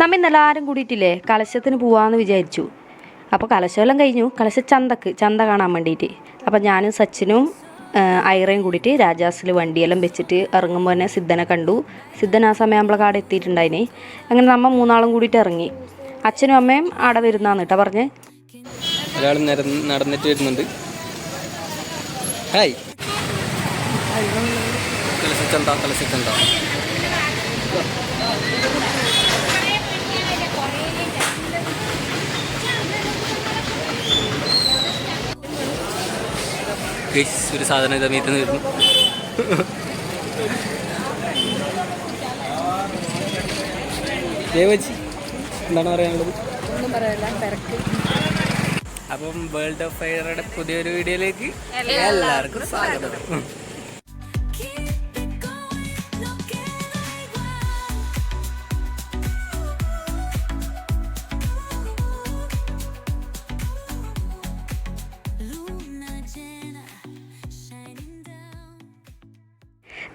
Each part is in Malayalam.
നമ്മ ഇന്നലെ ആരും കൂടിയിട്ടില്ലേ? കലശത്തിന് പോവാന്ന് വിചാരിച്ചു. അപ്പോൾ കലശമെല്ലാം കഴിഞ്ഞു. കലശ ചന്തക്ക് ചന്ത കാണാൻ വേണ്ടിയിട്ട് അപ്പോൾ ഞാനും സച്ചിനും ഐറയും കൂടിയിട്ട് രാജാസിൽ വണ്ടിയെല്ലാം വെച്ചിട്ട് ഇറങ്ങുമ്പോൾ തന്നെ സിദ്ധനെ കണ്ടു. സിദ്ധൻ ആ സമയം നമ്മളെ കാട് എത്തിയിട്ടുണ്ടായിന്. അങ്ങനെ നമ്മൾ മൂന്നാളും കൂടിയിട്ട് ഇറങ്ങി. അച്ഛനും അമ്മയും ആടെ വരുന്നാന്ന് കേട്ടോ പറഞ്ഞേ. ഒരാൾ നടന്നിട്ട് വരുന്നുണ്ട്. ഹായ്. കലശച്ചന്ത കലശച്ചന്ത ഒരു സാധനം ഇതാ മീറ്റ് വരുന്നു. ദേവജി എന്താണ് പറയാനുള്ളത്? അപ്പം വേൾഡ് ഓഫ് ഫയറുടെ പുതിയൊരു വീഡിയോയിലേക്ക് എല്ലാവർക്കും സ്വാഗതം.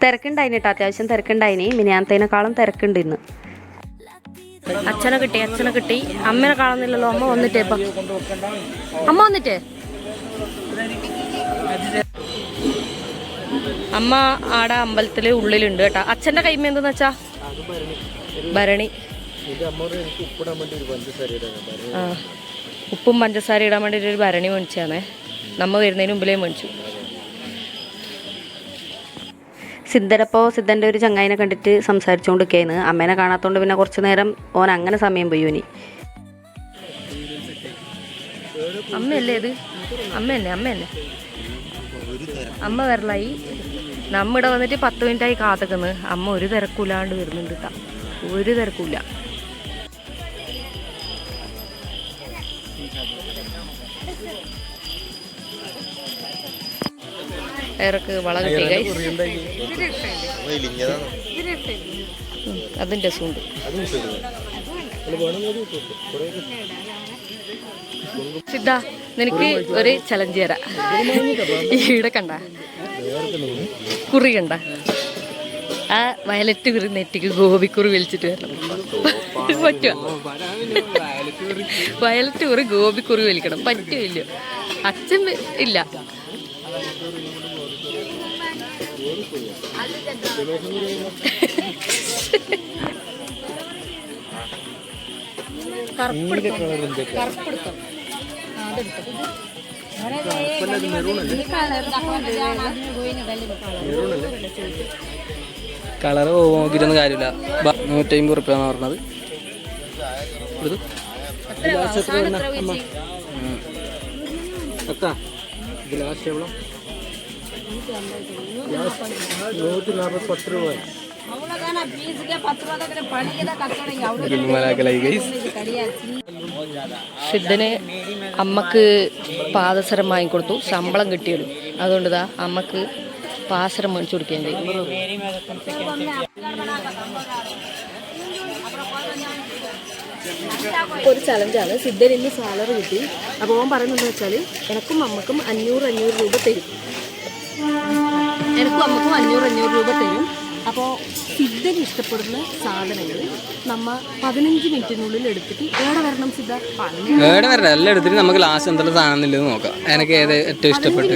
തിരക്കുണ്ടായിന് കേട്ടോ അത്യാവശ്യം തിരക്കുണ്ടായിന്. മിനിയാന്തേനേക്കാളും തിരക്കുണ്ട് ഇന്ന്. അച്ഛനെ കിട്ടി അച്ഛനെ കിട്ടി. അമ്മനെ കാണുന്നില്ലല്ലോ. അമ്മ വന്നിട്ടേ ഇപ്പൊ. അമ്മ വന്നിട്ടേ? അമ്മ ആടെ അമ്പലത്തിൽ ഉള്ളിലുണ്ട് കേട്ടാ. അച്ഛന്റെ കൈമ എന്തെന്ന് വെച്ചാ? ഭരണി. ഉപ്പും പഞ്ചസാര ഇടാൻ വേണ്ടിട്ട് ഒരു ഭരണി മേടിച്ചാണേ നമ്മ വരുന്നതിന് മുമ്പിലേ മേടിച്ചു. സിദ്ധരപ്പോ സിദ്ധന്റെ ഒരു ചങ്ങായിനെ കണ്ടിട്ട് സംസാരിച്ചുകൊണ്ടിരിക്കുകയാണ് അമ്മേനെ കാണാത്തതുകൊണ്ട് പിന്നെ കുറച്ച് നേരം ഓൻ അങ്ങനെ സമയം പോയി ഇനി അമ്മയല്ലേ ഇത്? അമ്മയല്ലേ അമ്മയല്ലേ? അമ്മ വരലായി. നമ്മ ഇവിടെ വന്നിട്ട് പത്ത് മിനിറ്റായി കാത്തുക്കുന്നത് അമ്മ ഒരു തിരക്കൂലാണ്ട് വരുന്നുണ്ട് കേട്ടാ ഒരു തിരക്കൂല വേറൊക്കെ വളം കിട്ടി അതിന്റെ സൂണ്ട്. സിദ്ധ നിനക്ക് ഒരു ചലഞ്ച് തരാം. ഈടെ കണ്ട. കുറി കണ്ട. ആ വയലറ്റ് കുറി നെറ്റിക്ക് ഗോപിക്കുറി വലിച്ചിട്ട് വരണം. പറ്റുമോ വയലറ്റ് കുറി ഗോപിക്കുറി വലിക്കണം പറ്റുമില്ല അച്ഛൻ ഇല്ല. കറുപ്പെടുത്തോ കളർ നോക്കിയിട്ടൊന്നും കാര്യമില്ല. നൂറ്റമ്പത് റുപ്യാണ് പറഞ്ഞത്. ഗ്ലാസ് എവ്വളോ നൂറ്റി പത്ത് രൂപ സിദ്ധന് അമ്മയ്ക്ക് പാദസരം വാങ്ങിക്കൊടുത്തു ശമ്പളം കിട്ടിയല്ലോ. അതുകൊണ്ട് ഇതാ അമ്മയ്ക്ക് പാസരം മേടിച്ചു കൊടുക്കേണ്ടി. ഒരു ചലഞ്ചാണ് സിദ്ധൻ ഇന്ന് സാലറി കിട്ടി. അപ്പോൾ ഓൻ പറയുന്നത് വെച്ചാൽ എനക്കും അമ്മക്കും അഞ്ഞൂറ് അഞ്ഞൂറ് രൂപ തരും. എനക്കും നമുക്കും അഞ്ഞൂറ് അഞ്ഞൂറ് രൂപ തരും. അപ്പോൾ സിദ്ധന് ഇഷ്ടപ്പെടുന്ന സാധനങ്ങൾ നമ്മ പതിനഞ്ച് മിനിറ്റിനുള്ളിൽ എടുത്തിട്ട് എവിടെ വരണം സിദ്ധ? ഏടെ വരണം? എല്ലാം എടുത്തിട്ട് നമുക്ക് ലാസ്റ്റ് എന്തെല്ലാം സാധനം ഇല്ലെന്ന് നോക്കാം. എനിക്ക് ഏത് ഏറ്റവും ഇഷ്ടപ്പെട്ട്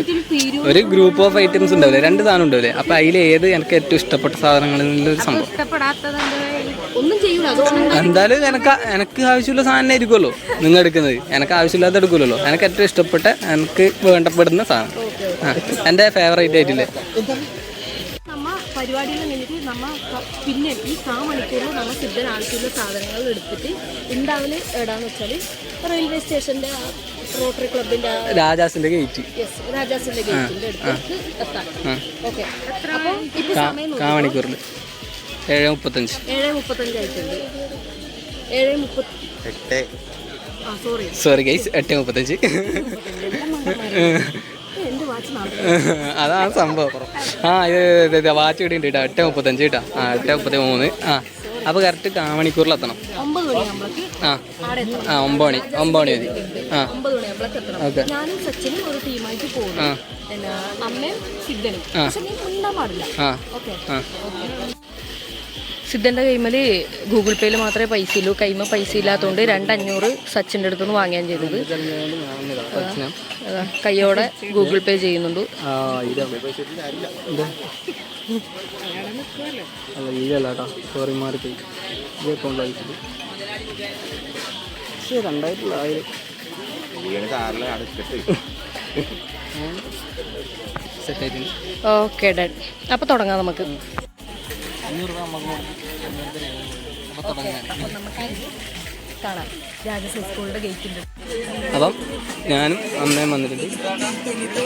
ഒരു ഗ്രൂപ്പ് ഓഫ് ഐറ്റംസ് ഉണ്ടാവില്ലേ രണ്ട് സാധനം ഉണ്ടാവില്ലേ അപ്പൊ അതിൽ ഏത് എനിക്ക് ഏറ്റവും ഇഷ്ടപ്പെട്ട സാധനങ്ങളിൽ നിന്നൊരു സംഭവം. എന്തായാലും എനക്ക് എനിക്ക് ആവശ്യമുള്ള സാധനം ആയിരിക്കുമല്ലോ നിങ്ങൾ എടുക്കുന്നത് എനിക്ക് ആവശ്യമില്ലാത്ത എടുക്കുമല്ലോ എനിക്ക് ഏറ്റവും ഇഷ്ടപ്പെട്ട എനിക്ക് വേണ്ടപ്പെടുന്ന സാധനം. എന്റെ ഫേവറേറ്റ് ആയിട്ടില്ലേ? നമ്മ പരിപാടിയിൽ നിന്നിട്ട് നമ്മ ക- പിന്നെ ഈ കാ മണിക്കൂറിൽ നമ്മ സിദ്ധൻ ആവശ്യമുള്ള സാധനങ്ങൾ എടുത്തിട്ട് ഉണ്ടാവൽ എവിടാന്ന് വെച്ചാൽ റെയിൽവേ സ്റ്റേഷന്റെ ആ റോട്ടറി ക്ലബിന്റെ രാജാസിന്റെ രാജാസിന്റെ ഗേറ്റ് യെസ് രാജാസിന്റെ ഗേറ്റിന്റെ അടുത്ത് എത്താം. ഓക്കെ അപ്പോൾ ഇപ്പൊ സമയം മണിക്കൂറിൽ ഏഴ് മുപ്പത്തഞ്ച്. ഏഴ് മുപ്പത്തഞ്ചായിട്ടുണ്ട് ഏഴ് മുപ്പത്തി ആ സോറി സോറി ഗൈസ് എട്ട് മുപ്പത്തഞ്ച്. എന്റെ അതാണ് സംഭവം. ആ ഇത് വാച്ച് ഇവിടെ ഉണ്ട് കേട്ടോ. എട്ട് മുപ്പത്തഞ്ച് കേട്ടോ. ആ എട്ട് മുപ്പത്തി മൂന്ന് ആ അപ്പോൾ കറക്റ്റ് കാമണിക്കൂറിലെത്തണം ഒമ്പത് ആ ആ ഒമ്പത് മണി ഒമ്പത് മണി മതി. ആ. ഓക്കെ. ആ ടീമായിട്ട് പോകുന്നു. ആ. സിദ്ധന്റെ കൈമൽ ഗൂഗിൾ പേയിൽ മാത്രമേ പൈസ ഉള്ളൂ കൈമ പൈസ ഇല്ലാത്തതുകൊണ്ട് രണ്ടഞ്ഞൂറ് സച്ചിന്റെ അടുത്തു നിന്ന് വാങ്ങാൻ ചെയ്തത് കൈയോടെ ഗൂഗിൾ പേ ചെയ്യുന്നുണ്ട്. ഓക്കെ ഡാഡ് അപ്പോൾ തുടങ്ങാം നമുക്ക്. അഞ്ഞൂറ് രൂപ നമുക്ക് അപ്പോൾ തുടങ്ങാൻ കാണാം. രാജശ്രീ സ്കൂളിന്റെ ഗേറ്റിന്റെ അപ്പം ഞാനും അമ്മയും വന്നിട്ടുണ്ട്.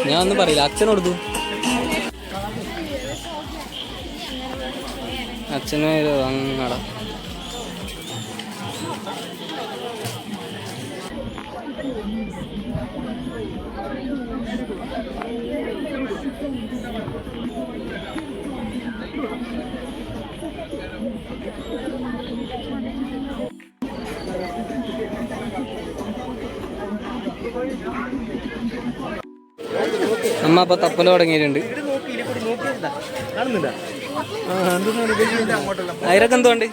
ഞാൻ ഒന്നും പറയില്ല. അച്ഛൻ കൊടുത്തു. Thank അങ്ങട അമ്മ അപ്പൊ തപ്പൽ തുടങ്ങിയിട്ടുണ്ട്. ഐറക്ക് എന്തുകൊണ്ട്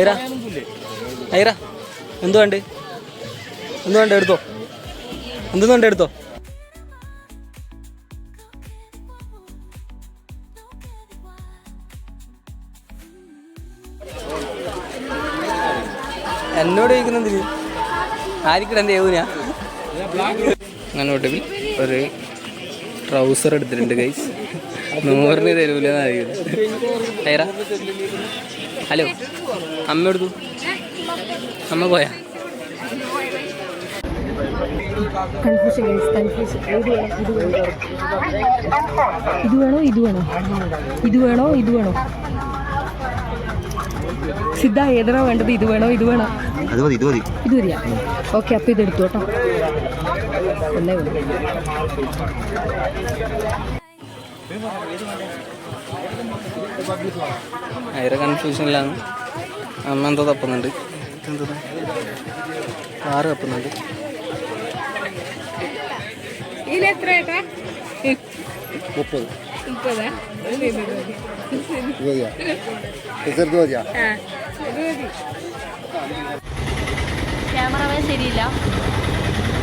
ഐറ? ഐറ? എന്തുകൊണ്ട് എന്തുകൊണ്ട് എടുത്തോ? എന്തുകൊണ്ട് എടുത്തോ? എന്നോട് ചോദിക്കുന്നതിന് ആരിക്കട എന്റെ യൗനാ അങ്ങനെ ഒടുവിൽ ഒരു ട്രൗസർ എടുത്തിട്ടുണ്ട് ഗൈസ് നൂറിന് തരൂല ഐറ ഹലോ അമ്മ എടുത്തു അമ്മ പോയാ? ഇത് വേണോ? ഇത് വേണോ? ഇത് വേണോ? ഇത് വേണോ? സിദ്ധ ഏതാണോ വേണ്ടത്? ഇത് വേണോ? ഇത് വേണോ? അത് മതി ഇത് മതി. ഇത് മതിയാ. ഓക്കെ അപ്പോൾ ഇത് എടുത്തു കേട്ടോ. ഒന്നേ ഐറ കൺഫ്യൂഷനിലാണ് അമ്മ എന്തോ തപ്പുന്നുണ്ട്. കാറ് തപ്പുന്നുണ്ട്. മുപ്പത്. ഇത് മതിയാ ക്യാമറമാൻ ശരിയില്ല.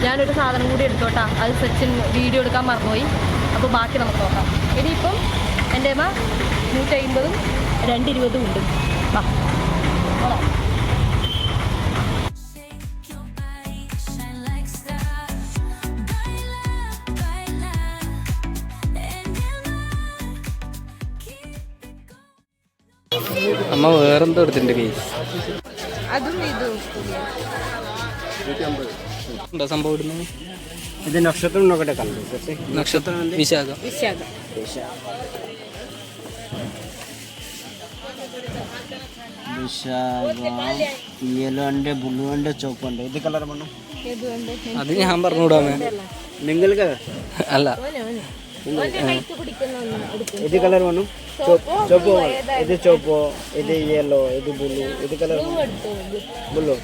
ഞാനൊരു സാധനം കൂടി എടുത്തോട്ടാ. അത് സച്ചിൻ വീഡിയോ എടുക്കാൻ മറന്നുപോയി. അപ്പോൾ ബാക്കി നമുക്ക് നോക്കാം. ഇനിയിപ്പം എന്റെ അമ്മ നൂറ്റി അമ്പതും രണ്ടിരുപതും ഉണ്ട്. വാ. അമ്മ വേറെന്തോ എടുത്തിട്ടുണ്ട് കേസ് സംഭവം ഇടുന്നത് ഇത് നക്ഷത്രം നോക്കട്ടെ കണ്ടു. നക്ഷത്രം വിശാഖ. യെല്ലോ ഉണ്ട് ബ്ലൂ ഉണ്ട് ചുവപ്പ് ഉണ്ട് ഇത് കളർ വേണം അത് ഞാൻ പറഞ്ഞുകൂടാമേ നിങ്ങൾക്ക് അല്ല. ഇത് കളർ വേണം? ചോപ്പോ ഇത് ചോപ്പോ ഇത് യെല്ലോ ഇത് ബ്ലൂ ഇത് കളർ ബ്ലൂ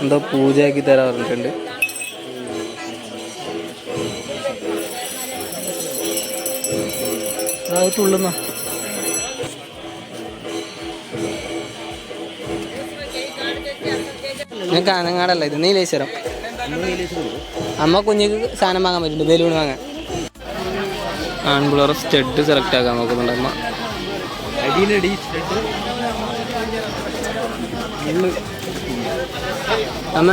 എന്തോ പൂജയാക്കി തരാൻ പറഞ്ഞിട്ടുണ്ട് അത് തുള്ളുന്ന? ഞാൻ കാനങ്ങാടല്ല ഇത് നീലേശ്വരം. അമ്മ കുഞ്ഞിക്ക് സാധനം വാങ്ങാൻ പറ്റുന്നുണ്ട് ബലൂൺ വാങ്ങാൻ. ആൺപിള്ളേർ സ്റ്റെഡ് സെലക്ട് ആക്കാൻ നോക്കുന്നുണ്ട് അമ്മ. അമ്മ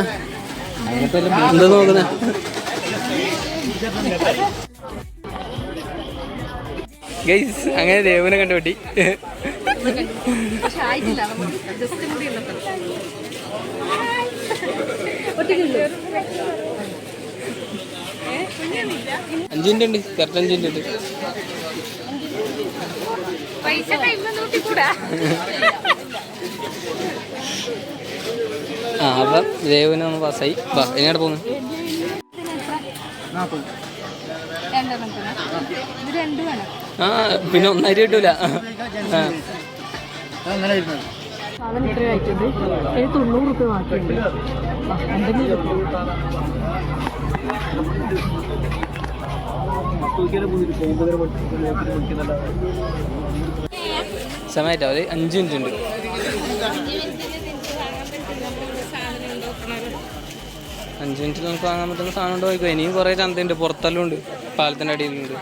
എന്താ നോക്കുന്നേ? ഗൈസ് അങ്ങനെ ദേവനെ കണ്ടുപറ്റി അഞ്ചിന്റെ ഉണ്ട് കറക്റ്റ് അഞ്ചിന്റെ ഉണ്ട്. പൈസ ആ അപ്പം ദേവന് ഒന്ന് പാസ്സായി വാ എങ്ങോട്ട് പോകുന്നു ആ പിന്നെ ഒന്നായിട്ട് കിട്ടൂല. ആ. സാധനം ഇത്ര ആയിട്ടുണ്ട്. എനിക്ക് തൊണ്ണൂറ് റുപ്യ ബാക്കിയുണ്ട്. സമയട്ടോ ഒരു അഞ്ച് മിനിറ്റ് ഉണ്ട്. അഞ്ച് മിനിറ്റിൽ നമുക്ക് വാങ്ങാൻ പറ്റുന്ന സാധനം ഉണ്ട് ചോദിക്കും ഇനിയും കുറേ ചന്തയുണ്ട്. പുറത്തെല്ലാം ഉണ്ട്. പാലത്തിന്റെ അടിയിലുണ്ട്.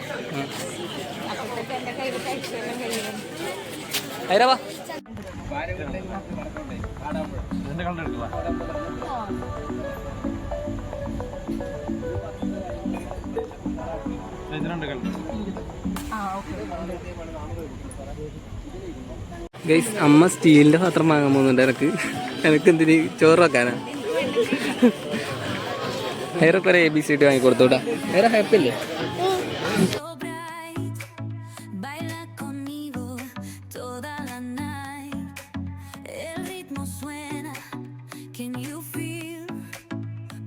ഗൈസ് അമ്മ സ്റ്റീലിന്റെ പാത്രം വാങ്ങാൻ പോകുന്നുണ്ട് എനക്ക്. എനക്ക് എന്തിന്? ചോറ് വെക്കാനാ? വേറെ കുറെ എ ബി സി ടി വാങ്ങി കൊടുത്തോട്ടാ വേറെ happy can you feel?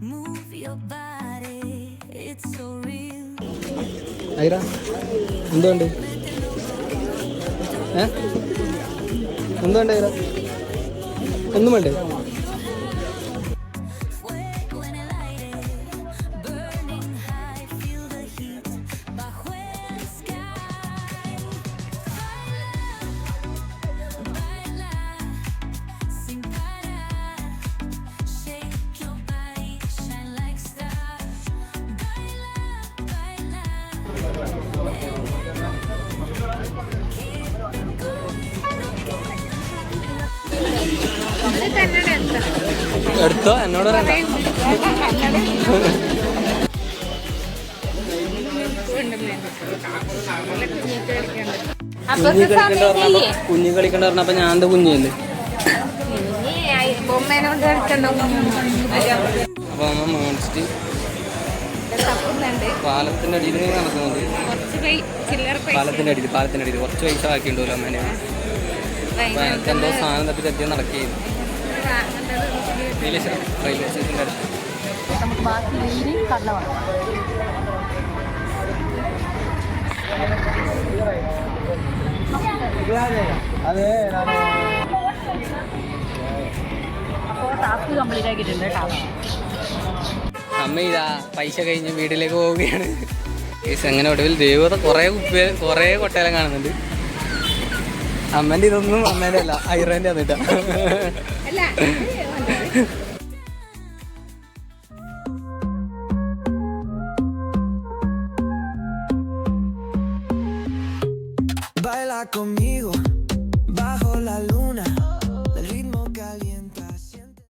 Move your body, it's so real. Aira എന്തുണ്ട് ഏ എന്തുണ്ട് ഐറ ഒന്നും വേണ്ടേ എടുത്തോ? എന്നോട് കുഞ്ഞു കളിക്കണ്ട പറഞ്ഞപ്പോ കുഞ്ഞി കളിക്കണ്ട പറഞ്ഞപ്പോ ഞാൻ എന്താ കുഞ്ഞല്ലേ അപ്പൊ അമ്മ മേടിച്ചിട്ട് പാലത്തിന്റെ അടിയിൽ നടക്കുന്നത് പാലത്തിന്റെ അടിയിൽ പാലത്തിന്റെ അടിയിൽ കുറച്ച് പൈസ ബാക്കിയുണ്ടല്ലോ അമ്മേനെ. എന്തോ സാധനം തപ്പി തട്ടി നടക്കുകയായിരുന്നു റെയിൽവേ നമുക്ക് ബാക്കി മീൻ അപ്പോൾ ടാസ്ക് അമ്മ ഇതാ പൈസ കഴിഞ്ഞ് വീട്ടിലേക്ക് പോവുകയാണ്. അങ്ങനെ ഒടുവിൽ ദൈവത്തെ കുറേ കുപ്പി കുറേ കൊട്ടയിലും കാണുന്നുണ്ട്. അമ്മേന്റെ ഇതൊന്നും അമ്മേന്റെ അല്ല ഐറേന്റെ Baila അല്ല